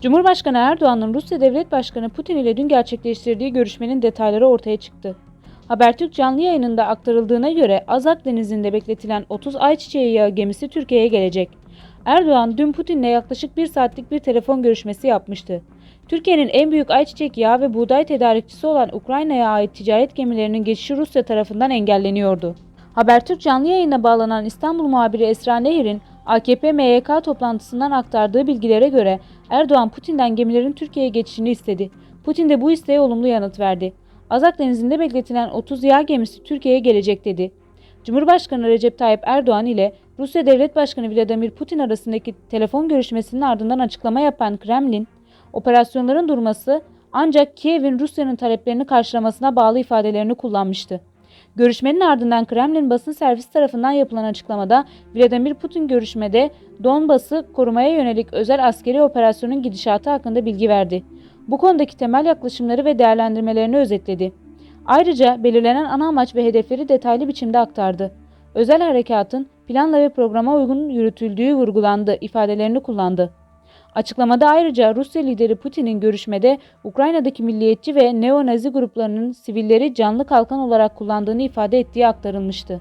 Cumhurbaşkanı Erdoğan'ın Rusya Devlet Başkanı Putin ile dün gerçekleştirdiği görüşmenin detayları ortaya çıktı. Habertürk canlı yayınında aktarıldığına göre Azak Denizi'nde bekletilen 30 ayçiçeği yağı gemisi Türkiye'ye gelecek. Erdoğan dün Putin'le yaklaşık bir saatlik bir telefon görüşmesi yapmıştı. Türkiye'nin en büyük ayçiçek yağı ve buğday tedarikçisi olan Ukrayna'ya ait ticaret gemilerinin geçişi Rusya tarafından engelleniyordu. Habertürk canlı yayına bağlanan İstanbul muhabiri Esra Nehir'in AKP MYK toplantısından aktardığı bilgilere göre Erdoğan Putin'den gemilerin Türkiye'ye geçişini istedi. Putin de bu isteğe olumlu yanıt verdi. Azak Denizi'nde bekletilen 30 yağ gemisi Türkiye'ye gelecek dedi. Cumhurbaşkanı Recep Tayyip Erdoğan ile Rusya Devlet Başkanı Vladimir Putin arasındaki telefon görüşmesinin ardından açıklama yapan Kremlin, operasyonların durması ancak Kiev'in Rusya'nın taleplerini karşılamasına bağlı ifadelerini kullanmıştı. Görüşmenin ardından Kremlin basın servisi tarafından yapılan açıklamada Vladimir Putin görüşmede Donbas'ı korumaya yönelik özel askeri operasyonun gidişatı hakkında bilgi verdi. Bu konudaki temel yaklaşımları ve değerlendirmelerini özetledi. Ayrıca belirlenen ana amaç ve hedefleri detaylı biçimde aktardı. Özel harekatın planla ve programa uygun yürütüldüğü vurgulandı ifadelerini kullandı. Açıklamada ayrıca Rusya lideri Putin'in görüşmede Ukrayna'daki milliyetçi ve neo-nazi gruplarının sivilleri canlı kalkan olarak kullandığını ifade ettiği aktarılmıştı.